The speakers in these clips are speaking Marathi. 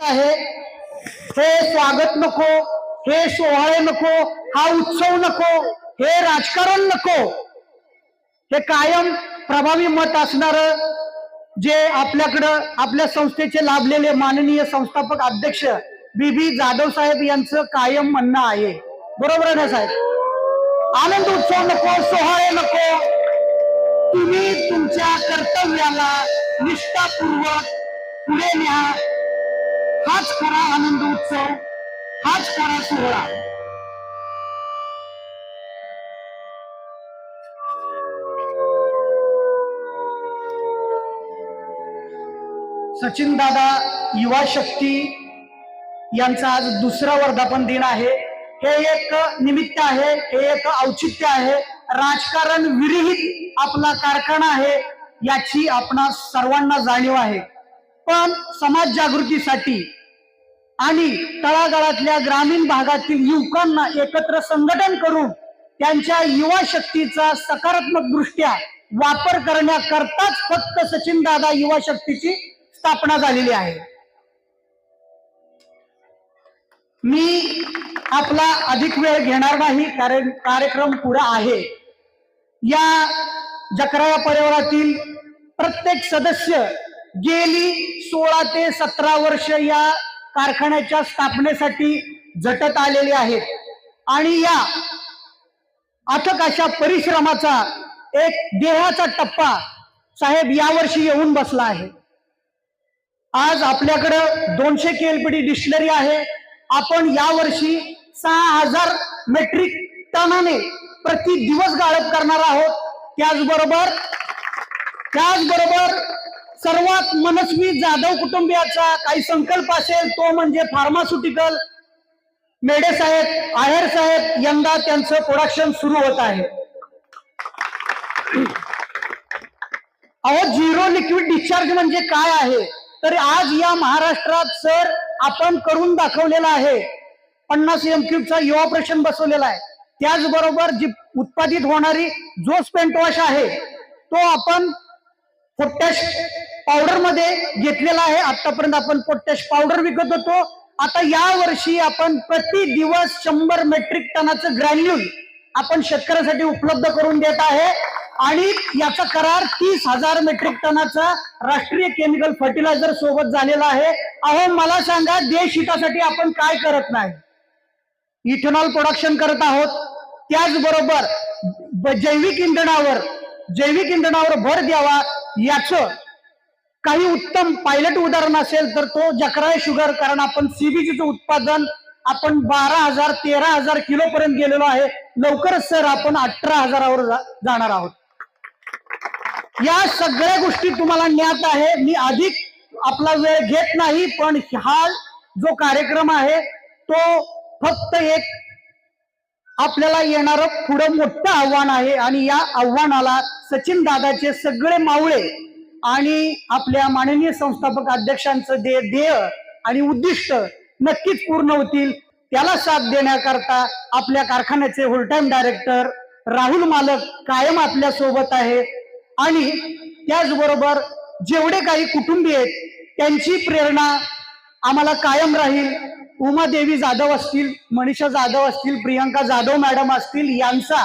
आहे. हे स्वागत नको हे सोहळे नको हा उत्सव नको हे राजकारण नको. हे कायम प्रभावी मत असणार जे आपल्याकडं आपल्या संस्थेचे लाभलेले माननीय संस्थापक अध्यक्ष बी बी जाधव साहेब यांचं कायम म्हणणं आहे. बरोबर आहे ना साहेब? आनंद उत्सव नको सोहळे नको. तुम्ही तुमच्या कर्तव्याला निष्ठापूर्वक पुढे न्या. हाच खरा आनंद उत्सव हाच खरा सोहळा. सचिन दादा युवा शक्ती यांचा आज दुसरा वर्धापन दिन आहे. हे एक निमित्त आहे हे एक औचित्य आहे. राजकारण विरहित आपला कारखाना आहे याची आपणा सर्वांना जाणीव आहे. पण समाज जागृतीसाठी आणि तळागाळातल्या ग्रामीण भागातील युवकांना एकत्र संघटन करून त्यांच्या युवा शक्तीचा सकारात्मक दृष्ट्या वापर करण्याकरताच फक्त सचिन दादा युवा शक्तीची स्थापना झालेली आहे. मी आपला अधिक वेळ घेणार नाही कारण कार्यक्रम पुरा आहे. या जकराया परिवारातील प्रत्येक सदस्य गेली सोळा ते सतरा वर्ष या कारखान्याच्या स्थापनेसाठी झटत आलेले आहेत. आणि या अथक अशा परिश्रमाचा एक देहाचा टप्पा साहेब यावर्षी येऊन बसला आहे. आज आपल्याकडं दोनशे केलपीडी डिक्शनरी आहे. आपण यावर्षी सहा हजार मेट्रिक टनाने प्रति दिवस गाळप करणार आहोत. त्याचबरोबर त्याचबरोबर सर्वात मनस्वी जाधव कुटुंबियाचा काही संकल्प असेल तो म्हणजे फार्मास्युटिकल मेडे साहेब आहेर साहेब यंदा त्यांचं प्रोडक्शन सुरू होत आहे. अहो झिरो लिक्विड डिस्चार्ज म्हणजे काय आहे? तर आज या महाराष्ट्रात सर आपण करून दाखवलेला आहे. पन्नास एम क्यूबचा युवा ऑपरेशन बसवलेला आहे. त्याचबरोबर जी उत्पादित होणारी जो स्पेंट वॉश आहे तो आपण पोटॅश पावडरमध्ये घेतलेला आहे. आतापर्यंत आपण पोटॅश पावडर विकत होतो. आता या वर्षी आपण प्रति दिवस शंभर मेट्रिक टनाचं ग्रॅन्युल आपण शेतकऱ्यासाठी उपलब्ध करून देत आहे. आणि याचा करार तीस हजार मेट्रिक टनाचा राष्ट्रीय केमिकल फर्टिलायझर सोबत झालेला आहे. अहो मला सांगा देश हितासाठी आपण काय करत नाही? इथेनॉल प्रोडक्शन करत आहोत. त्याचबरोबर जैविक इंधनावर जैविक इंधनावर भर द्यावा. याचं काही उत्तम पायलट उदाहरण असेल तर तो जकराय शुगर कारण आपण सीबीजीचं उत्पादन आपण बारा हजार तेरा हजार किलो पर्यंत गेलेलो आहे. लवकरच सर आपण अठरा हजारावर जाणार आहोत. या सगळ्या गोष्टी तुम्हाला ज्ञात आहे. मी अधिक आपला वेळ घेत नाही पण हा जो कार्यक्रम आहे तो फक्त एक आपल्याला येणारं पुढं मोठं आव्हान आहे. आणि या आव्हानाला सचिन दादाचे सगळे मावळे आणि आपल्या माननीय संस्थापक अध्यक्षांचं जे ध्येय आणि उद्दिष्ट नक्कीच पूर्ण होतील त्याला साथ देण्याकरता आपल्या कारखान्याचे होलटाईम डायरेक्टर राहुल मालक कायम आपल्यासोबत आहे. आणि त्याचबरोबर जेवढे काही कुटुंबी आहेत त्यांची प्रेरणा आम्हाला कायम राहील. उमादेवी जाधव असतील मनीषा जाधव असतील प्रियंका जाधव मॅडम असतील यांचा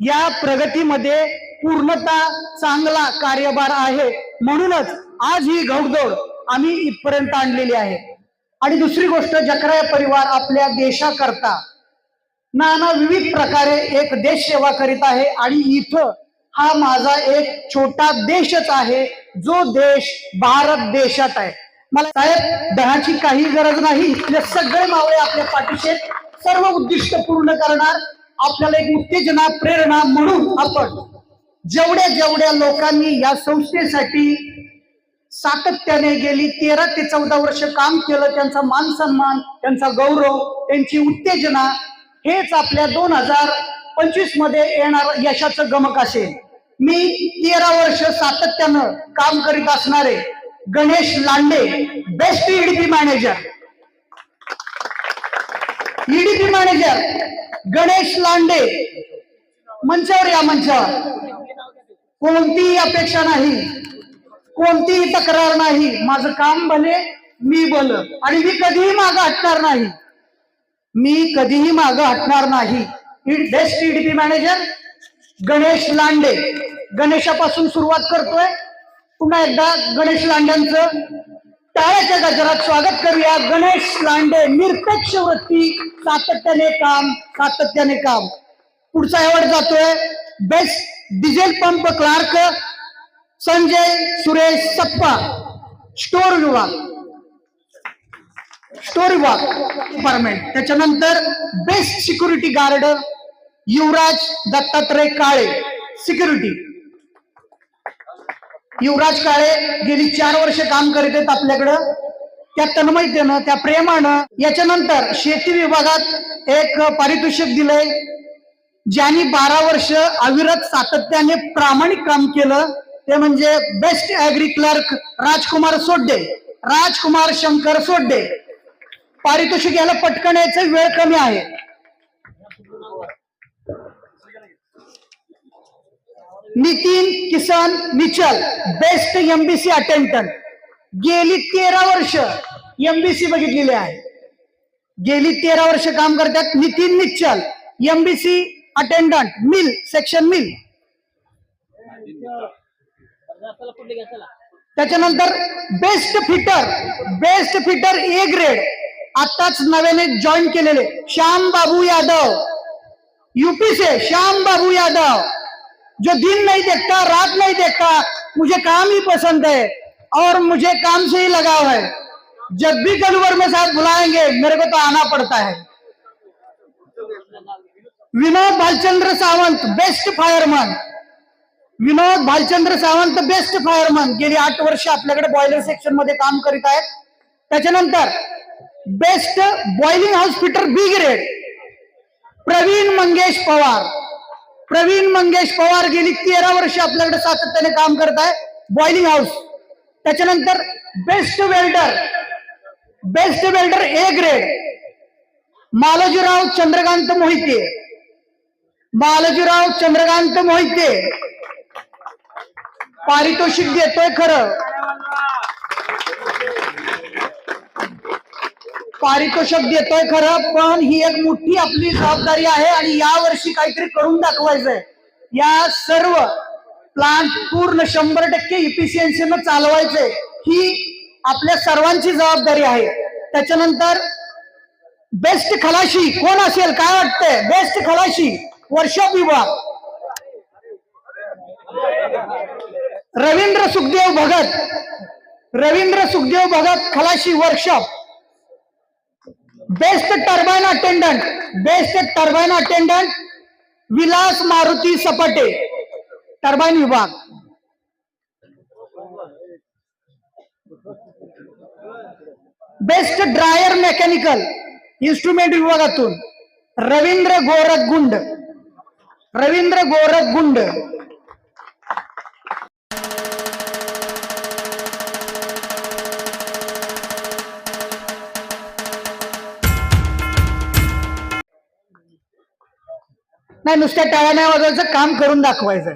या प्रगतीमध्ये पूर्णता चांगला कार्यभार आहे. म्हणूनच आज ही घौडदौड आम्ही इथपर्यंत आणलेली आहे. आणि दुसरी गोष्ट जकराय परिवार आपल्या देशाकरता नाना विविध प्रकारे एक देश सेवा करीत आहे आणि इथं हा माझा एक छोटा देशच आहे जो देश भारत देशात आहे. मला साहेब दहाची काही गरज नाही. इथले सगळे मावळे आपल्या पाठीशी सर्व उद्दिष्ट पूर्ण करणार. आपल्याला एक उत्तेजना प्रेरणा म्हणून आपण जेवढ्या जेवढ्या लोकांनी या संस्थेसाठी सातत्याने गेली तेरा ते चौदा वर्ष काम केलं त्यांचा मान सन्मान त्यांचा गौरव त्यांची उत्तेजना हेच आपल्या दोन हजार पंचवीसमध्ये येणार यशाचं गमक असेल. मी तेरा वर्ष सातत्यानं काम करीत असणारे Ganesh Lande best EDP manager EDP manager Ganesh Lande मंचावर या मंचावर. कोणतीही अपेक्षा नाही. कोणतीही तक्रार नाही. माझं काम भले मी बल आणि मी कधीही मागं हटणार नाही. मी कधीही मागं हटणार नाही. Best EDP manager Ganesh Lande. गणेशापासून सुरुवात करतोय. पुन्हा एकदा गणेश लांड्यांचं टाळ्याच्या गजरात स्वागत करूया. गणेश लांडे निरपेक्ष वृत्ती सातत्याने काम सातत्याने काम. पुढचा एवढ जातोय. Best diesel pump clerk Sanjay Suresh Sappa. Store विभाग. स्टोर विभाग डिपार्टमेंट त्याच्यानंतर best security guard Yuvraj Dattatray Kale. Security Yuvraj Kale गेली चार वर्ष काम करीत आहेत आपल्याकडं. त्या तन्मयतेनं त्या प्रेमानं. याच्यानंतर शेती विभागात एक पारितोषिक दिलंय. ज्यांनी बारा वर्ष अविरत सातत्याने प्रामाणिक काम केलं ते म्हणजे best agri clerk Rajkumar Sodde Rajkumar Shankar Sodde. पारितोषिक याला पटकन यायचं वेळ कमी आहे. Nitin Kisan Nichal best MBC attendant गेली तेरा वर्ष एमबीसी बघितलेली आहे. गेली तेरा वर्ष काम करतात Nitin Nichal MBC attendant mill section mill best fitter best fitter A grade आताच नव्याने जॉईन केलेले श्याम बाबू यादव. यूपी से श्याम बाबू यादव. जो दिन नहीं देखता, रात नहीं देखता, मुझे काम ही पसंद है और मुझे काम से ही लगाव है। जब भी कलवर में साथ बुलाएँगे, मेरे को तो आना पड़ता है। Vinod Bhalchandra Sawant best fireman Vinod Bhalchandra Sawant best fireman गेली आठ वर्ष आपल्याकडे बॉयलर सेक्शनमध्ये काम करीत आहेत. त्याच्यानंतर best boiling house fitter B grade Pravin Mangesh Pawar. Pravin Mangesh Pawar गेली तेरा वर्ष आपल्याकडे सातत्याने काम करत आहे बॉइलिंग हाऊस त्याच्यानंतर best welder best welder A grade Malojirao Chandrakant Mohite. Baljirao Chandrakant Mohite. पारितोषिक देतोय खरं. पारितोषिक देतोय खरं पण ही एक मोठी आपली जबाबदारी आहे आणि या वर्षी काहीतरी करून दाखवायचंय. या सर्व प्लांट पूर्ण शंभर टक्के इफिशियन्सीनं चालवायचंय. ही आपल्या सर्वांची जबाबदारी आहे. त्याच्यानंतर बेस्ट खलाशी कोण असेल काय वाटतंय? बेस्ट खलाशी. वर्ष विभाग. रवींद्र सुखदेव भगत. रवींद्र सुखदेव भगत खलाशी workshop best turbine attendant best turbine attendant Vilas Maruti Sapate. Turbine विभाग. बेस्ट ड्रायर मेकॅनिकल इन्स्ट्रुमेंट विभागातून. रवींद्र गोरख गुंड रवींद्र गोरख गुंड. नाही नुसत्या टाळ्या नाही वाजवायचं काम करून दाखवायचं.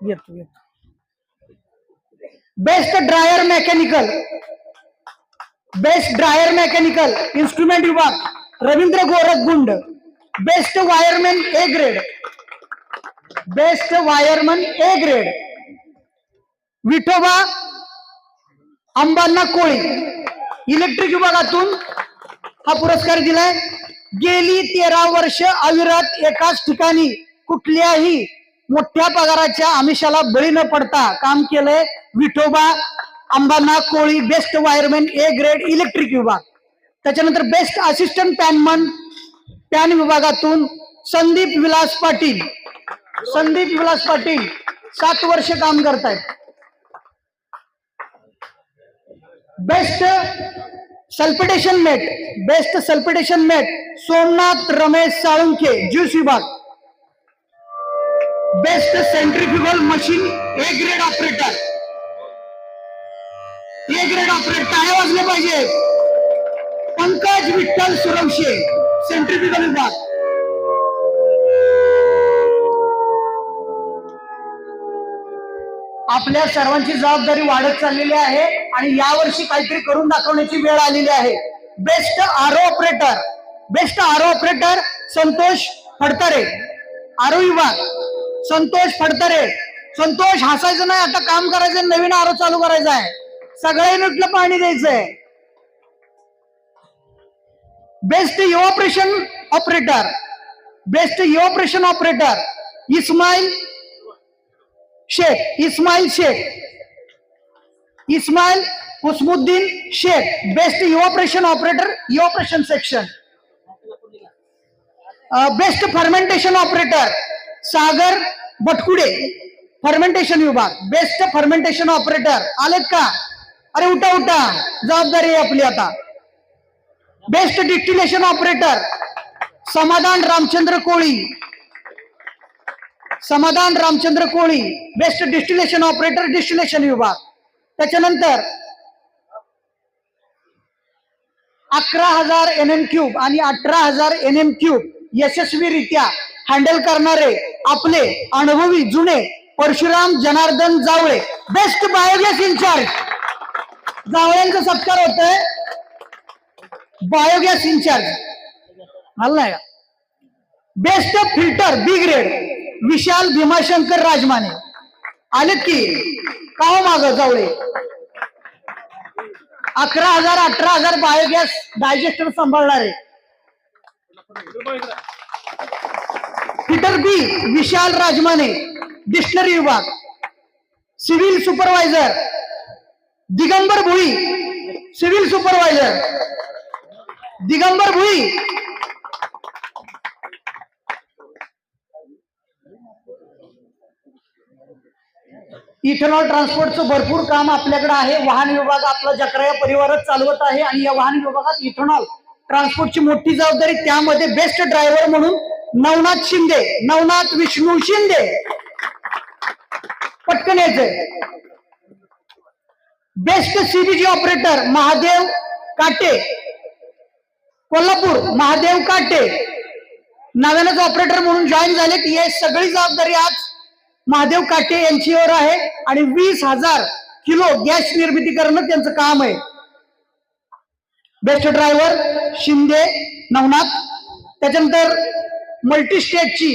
येतो येतो. Best dryer mechanical best dryer mechanical instrument विभाग. Ravindra Gorakh Gund. Best wireman A grade. Best wireman A grade. Vithoba Ambana Koli. Electric विभागातून हा पुरस्कार दिलाय. गेली तेरा वर्ष अविरत एकाच ठिकाणी कुठल्याही मोठ्या पगाराच्या आमिषाला बळी न पडता काम केलंय Vithoba Ambana Koli best wireman A grade electric विभाग. त्याच्यानंतर बेस्ट असिस्टंट पॅनमन पॅन विभागातून संदीप विलास पाटील, संदीप विलास पाटील सात वर्ष काम करतायत. Best sulphitation mate best sulphitation mate Somnath Ramesh Salunkhe, juice विभाग. Best centrifugal machine A grade operator A grade operator टाळे वाजले पाहिजे पंकज विठ्ठल सुरवशे सेंट्रिफ्युगल विभाग आपल्या सर्वांची जबाबदारी वाढत चाललेली आहे आणि यावर्षी काहीतरी करून दाखवण्याची वेळ आलेली आहे. Best RO operator best RO operator Santosh Phadtare. RO विभाग संतोष फडतरे. संतोष हसायचं नाही आता काम करायचं नवीन आरो चालू करायचा आहे. सगळ्यांनी पाणी द्यायचंय. Best operation operator best operation operator Ismail Shaikh Ismail Shaikh Ismail Usmuddin Shaikh best operation operator evaporation section best fermentation operator Sagar Batkude fermentation विभाग. बेस्ट फर्मेंटेशन ऑपरेटर आलेत का? अरे उठा उठा. जबाबदारी आहे आपली आता. Best distillation operator Samadhan Ramchandra Koli Samadhan Ramchandra Koli best distillation operator distillation विभाग. त्याच्यानंतर अकरा हजार एन एम क्यूब आणि अठरा हजार एन एम क्यूब यशस्वीरित्या हँडल करणारे आपले अनुभवी जुने Parshuram Janardan Jawale best biogas incharge जावळ्यांचा सत्कार होतोय. बायोगॅस इन्चार्ज आलं नाही का best filter B grade Vishal Bhimashankar Rajmane. आलेत की? का हो माग जावळे? अकरा हजार अठरा हजार बायोगॅस डायजेस्टर सांभाळणारे. Fitter B Vishal Rajmane. Dictionary विभाग. Civil supervisor Digambar Bhui. Civil supervisor Digambar Bhui. Ethanol ट्रान्सपोर्टचं भरपूर काम आपल्याकडे आहे. वाहन विभाग आपला जकरा या परिवारात चालवत आहे आणि या वाहन विभागात इथेनॉल ट्रान्सपोर्टची मोठी जबाबदारी त्यामध्ये बेस्ट ड्रायव्हर म्हणून नवनाथ शिंदे नवनाथ विष्णू शिंदे. पटकन यायचंय. बेस्ट सीबीजी ऑपरेटर महादेव काटे. कोल्हापूर महादेव काटे. नव्यानंच ऑपरेटर म्हणून जॉईन झाले. की हे सगळी जबाबदारी आज महादेव काटे यांचीवर आहे. आणि वीस हजार किलो गॅस निर्मिती करणं त्यांचं काम आहे. Best driver Shinde Navnath. त्याच्यानंतर मल्टीस्टेटची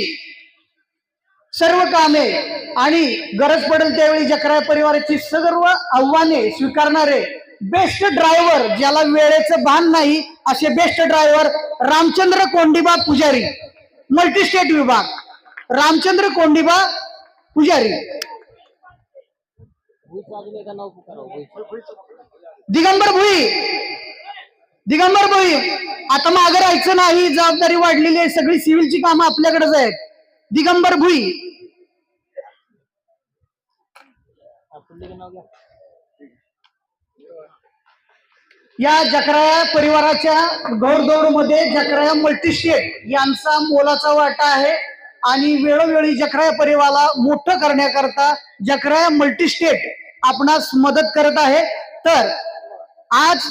सर्व कामे आणि गरज पडेल त्यावेळी जकरा परिवाराची सर्व आव्हाने स्वीकारणारे बेस्ट ड्रायव्हर ज्याला वेळेचं भान नाही असे बेस्ट ड्रायव्हर रामचंद्र कोंडिबा पुजारी मल्टी स्टेट विभाग. रामचंद्र कोंडिबा पुजारी. दिगंबर भुई. दिगंबर भुई. आता मागे राहायचं नाही जबाबदारी वाढलेली आहे सगळी सिव्हिलची कामं आपल्याकडेच आहेत. दिगंबर भुई. या जकराया परिवाराच्या गौरदौडमध्ये जकराया मल्टीस्टेट यांचा मोलाचा वाटा आहे आणि वेळोवेळी जकराया परिवाराला मोठं करण्याकरता जकराया मल्टीस्टेट आपणास मदत करत आहे. तर आज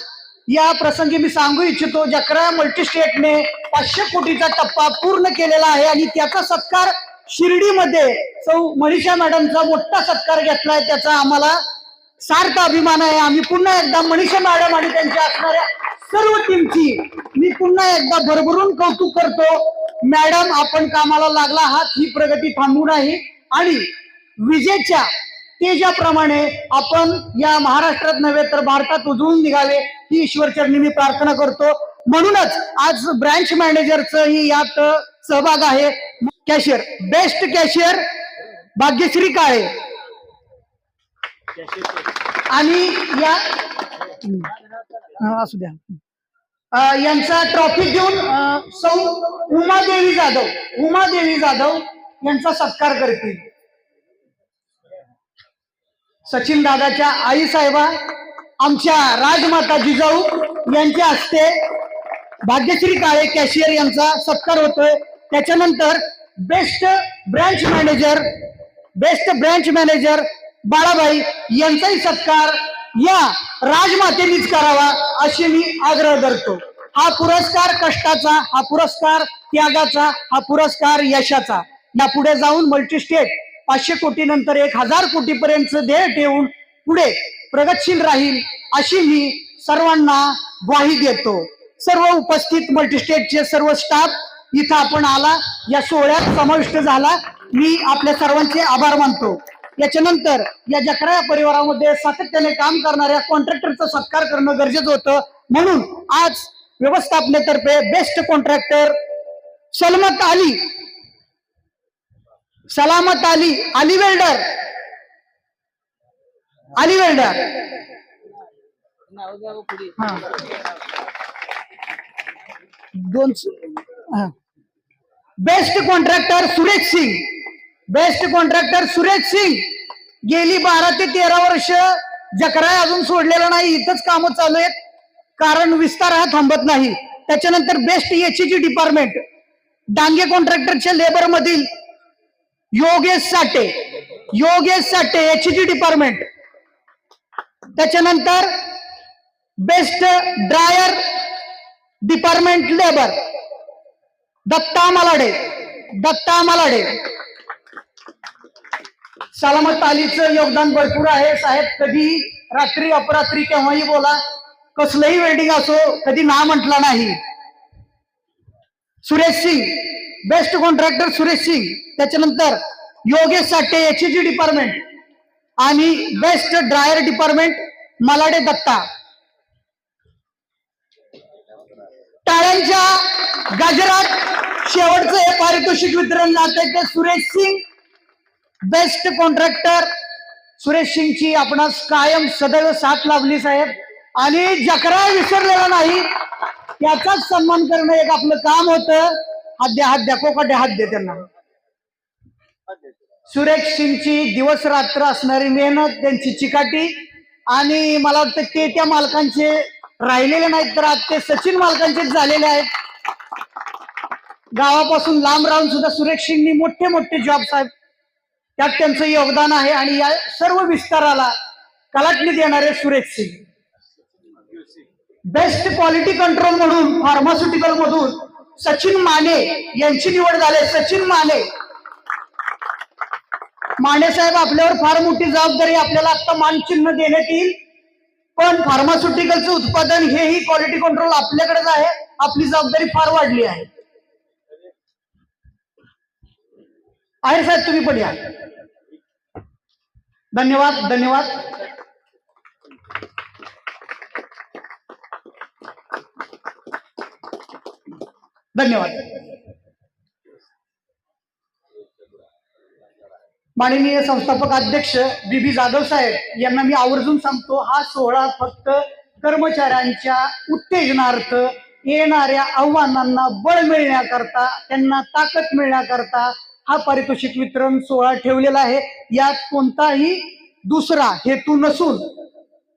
या प्रसंगी मी सांगू इच्छितो जकराया मल्टीस्टेटने पाचशे कोटीचा टप्पा पूर्ण केलेला आहे आणि त्याचा सत्कार शिर्डीमध्ये सौ मनीषा मॅडमचा मोठा सत्कार घेतलाय त्याचा आम्हाला सार्थ अभिमान आहे. आम्ही पुन्हा एकदा मनीषा मॅडम आणि त्यांच्या असणाऱ्या सर्व टीमची मी पुन्हा एकदा भरभरून कौतुक करतो. मॅडम आपण कामाला लागला आहात. ही प्रगती थांबू नाही. आणि विजेच्या तेजाप्रमाणे आपण या महाराष्ट्रात नव्हे तर भारतात उजळून निघावे ही ईश्वरचरणी मी प्रार्थना करतो. म्हणूनच आज ब्रँच मॅनेजरचं ही यात सहभाग आहे. Cashier best cashier Bhagyashree Kale. आणि या असू द्या. यांचा ट्रॉफी घेऊन सौ उमादेवी जाधव उमादेवी जाधव यांचा सत्कार करतील. सचिन दादाच्या आई साहेबा आमच्या राजमाता जिजाऊ यांच्या हस्ते भाग्यश्री काळे कॅशियर यांचा सत्कार होतोय. त्याच्यानंतर best branch manager best branch manager Balabai यांचाही सत्कार या राजमातेनीच करावा अशी मी आग्रह धरतो. हा पुरस्कार कष्टाचा हा पुरस्कार त्यागाचा हा पुरस्कार यशाचा. या पुढे जाऊन मल्टीस्टेट पाचशे कोटी नंतर एक हजार कोटी पर्यंत ध्येय ठेवून पुढे प्रगतशील राहील अशी मी सर्वांना ग्वाही देतो. सर्व उपस्थित मल्टीस्टेटचे सर्व स्टाफ इथं आपण आला. या सोहळ्यात समाविष्ट झाला. मी आपल्या सर्वांचे आभार मानतो. याच्यानंतर या जकरा परिवारामध्ये सातत्याने काम करणाऱ्या कॉन्ट्रॅक्टरचा सत्कार करणं गरजेचं होतं. म्हणून आज व्यवस्थापनेतर्फे best contractor Salmat Ali Salamat Ali Ali welder Ali welder. हा. दोन best contractor Suresh Singh. Best contractor Suresh Singh गेली बारा ते तेरा वर्ष जकराय अजून सोडलेला नाही. इथंच कामं चालू आहेत. कारण विस्तार हा थांबत नाही. त्याच्यानंतर बेस्ट एचजी डिपार्टमेंट डांगे कॉन्ट्रॅक्टरच्या लेबर मधील योगेश साठे. योगेश साठे एचजी डिपार्टमेंट त्याच्यानंतर best dryer department labour Datta Malade. Datta Malade. Salamat अलीचं योगदान भरपूर आहे. साहेब कधी रात्री अपरात्री केव्हाही बोला. कसलंही वेल्डिंग असो कधी ना म्हटला नाही. Suresh Singh best contractor Suresh Singh. त्याच्यानंतर योगेश साठे एचजी डिपार्टमेंट आणि best dryer department Malade Datta. टाळ्यांच्या गजरात शेवटचं हे पारितोषिक वितरण जाते ते सुरेश सिंग बेस्ट कॉन्ट्रॅक्टर सुरेश सिंगची आपणास कायम सदैव साथ लाभली साहेब. आणि जकरा विसरलेला नाही त्याचाच सन्मान करणं एक आपलं काम होतं. हात द्या हात द्या कोकाटे हात दे त्यांना. सुरेश सिंगची दिवस रात्र असणारी मेहनत त्यांची चिकाटी आणि मला वाटतं ते त्या मालकांचे राहिलेले नाहीत तर आज ते सचिन मालकांचेच झालेले आहेत. गावापासून लांब राहून सुद्धा सुरेश सिंगनी मोठे मोठे जॉब साहेब. त्यात त्यांचं योगदान आहे आणि या सर्व विस्ताराला कलाटणी देणारे Suresh Singh. Best quality control म्हणून फार्मास्युटिकल मधून सचिन माने यांची निवड झाली. सचिन माने. माने साहेब आपल्यावर फार मोठी जबाबदारी आपल्याला आता मानचिन्ह देण्यात येईल. पण फार्मास्युटिकलचं उत्पादन हेही क्वालिटी कंट्रोल आपल्याकडेच आहे. आपली जबाबदारी फार वाढली आहे. आहेर साहेब तुम्ही पण या. धन्यवाद धन्यवाद. धन्यवाद. माननीय संस्थापक अध्यक्ष बी बी जाधव साहेब यांना मी आवर्जून सांगतो हा सोहळा फक्त कर्मचाऱ्यांच्या उत्तेजनार्थ येणाऱ्या आव्हानांना बळ मिळण्याकरता त्यांना ताकद मिळण्याकरता हा पारितोषिक वितरण सोहळा ठेवलेला आहे. यात कोणताही दुसरा हेतू नसून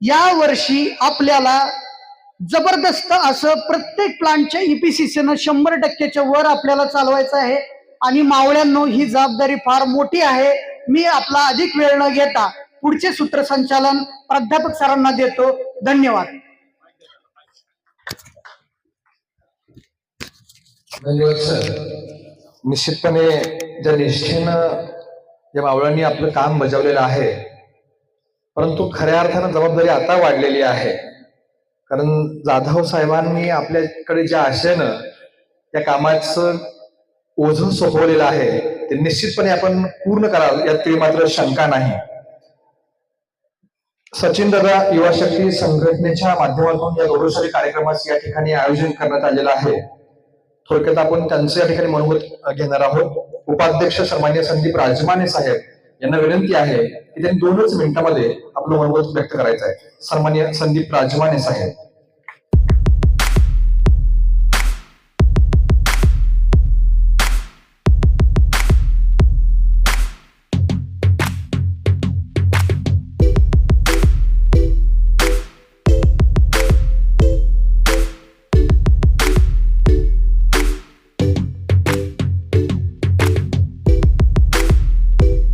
या वर्षी आपल्याला जबरदस्त असं प्रत्येक प्लांटच्या ईपीसीसीनं शंभर टक्क्याच्या वर आपल्याला चालवायचं आहे. आणि मावळ्यांनो ही जबाबदारी फार मोठी आहे. मी आपला अधिक वेळ न घेता पुढचे सूत्रसंचालन प्राध्यापक सरांना देतो. धन्यवाद. धन्यवाद सर. निश्चितपणे ज्या निष्ठेनं या मावळांनी आपलं काम बजावलेलं आहे परंतु खऱ्या अर्थानं जबाबदारी आता वाढलेली आहे. कारण जाधव साहेबांनी आपल्याकडे ज्या आशेनं या कामाचं ओझं सोपवलेलं आहे ते निश्चितपणे आपण पूर्ण करावं यात तरी मात्र शंका नाही. सचिन दादा युवा शक्ती संघटनेच्या माध्यमातून या गौरवशाली कार्यक्रमाचं या ठिकाणी आयोजन करण्यात आलेलं आहे. थोडक्यात आपण त्यांचं या ठिकाणी मनोगत घेणार आहोत. उपाध्यक्ष सन्मान्य संदीप राजमाने साहेब यांना विनंती आहे की त्यांनी दोनच मिनिटांमध्ये आपलं मनोगत व्यक्त करायचं आहे. सन्मान्य संदीप राजमाने साहेब.